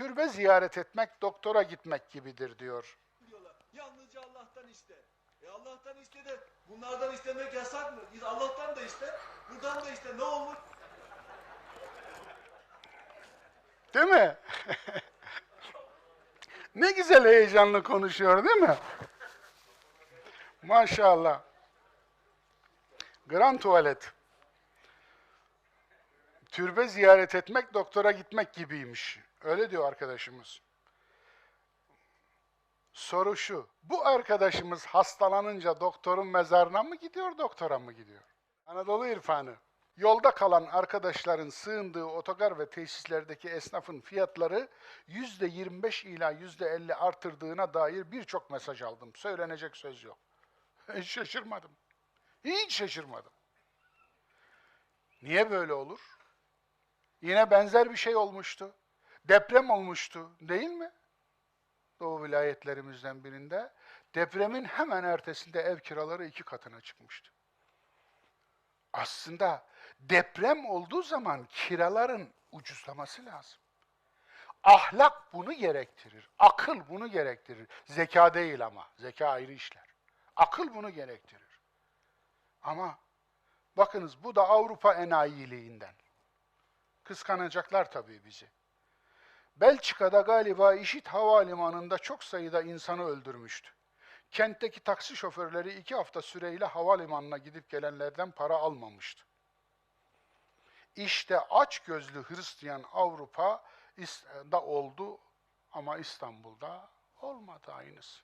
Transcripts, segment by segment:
türbe ziyaret etmek doktora gitmek gibidir diyor. diyorlar. Yalnızca Allah'tan iste. E Allah'tan iste de bunlardan istemek yasak mı? Biz Allah'tan da iste, buradan da iste. Ne olur? Değil mi? ne güzel heyecanlı konuşuyor değil mi? Maşallah. Grand tuvalet. Türbe ziyaret etmek doktora gitmek gibiymiş. Öyle diyor arkadaşımız. Soru şu. Bu arkadaşımız hastalanınca doktorun mezarına mı gidiyor, doktora mı gidiyor? Anadolu İrfanı. Yolda kalan arkadaşların sığındığı otogar ve tesislerdeki esnafın fiyatları %25 ila %50 artırdığına dair birçok mesaj aldım. Söylenecek söz yok. Hiç şaşırmadım. Hiç şaşırmadım. Niye böyle olur? Yine benzer bir şey olmuştu. Deprem olmuştu, değil mi? Doğu vilayetlerimizden birinde depremin hemen ertesinde ev kiraları iki katına çıkmıştı. Aslında deprem olduğu zaman kiraların ucuzlaması lazım. Ahlak bunu gerektirir. Akıl bunu gerektirir. Zeka değil ama. Zeka ayrı işler. Akıl bunu gerektirir. Ama bakınız bu da Avrupa enayiliğinden. Kıskanacaklar tabii bizi. Belçika'da galiba İşit Havalimanı'nda çok sayıda insanı öldürmüştü. Kentteki taksi şoförleri iki hafta süreyle havalimanına gidip gelenlerden para almamıştı. İşte aç gözlü Hristiyan Avrupa da oldu ama İstanbul'da olmadı aynısı.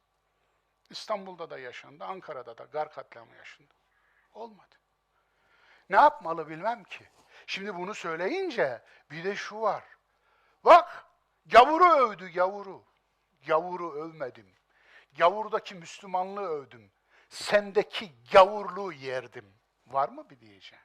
İstanbul'da da yaşandı, Ankara'da da gar katliamı yaşandı. Olmadı. Ne yapmalı bilmem ki. Şimdi bunu söyleyince bir de şu var. Bak, gavuru övdü gavuru. Gavuru övmedim. Gavurdaki Müslümanlığı övdüm. Sendeki gavurluğu yerdim. Var mı bir diyeceğim?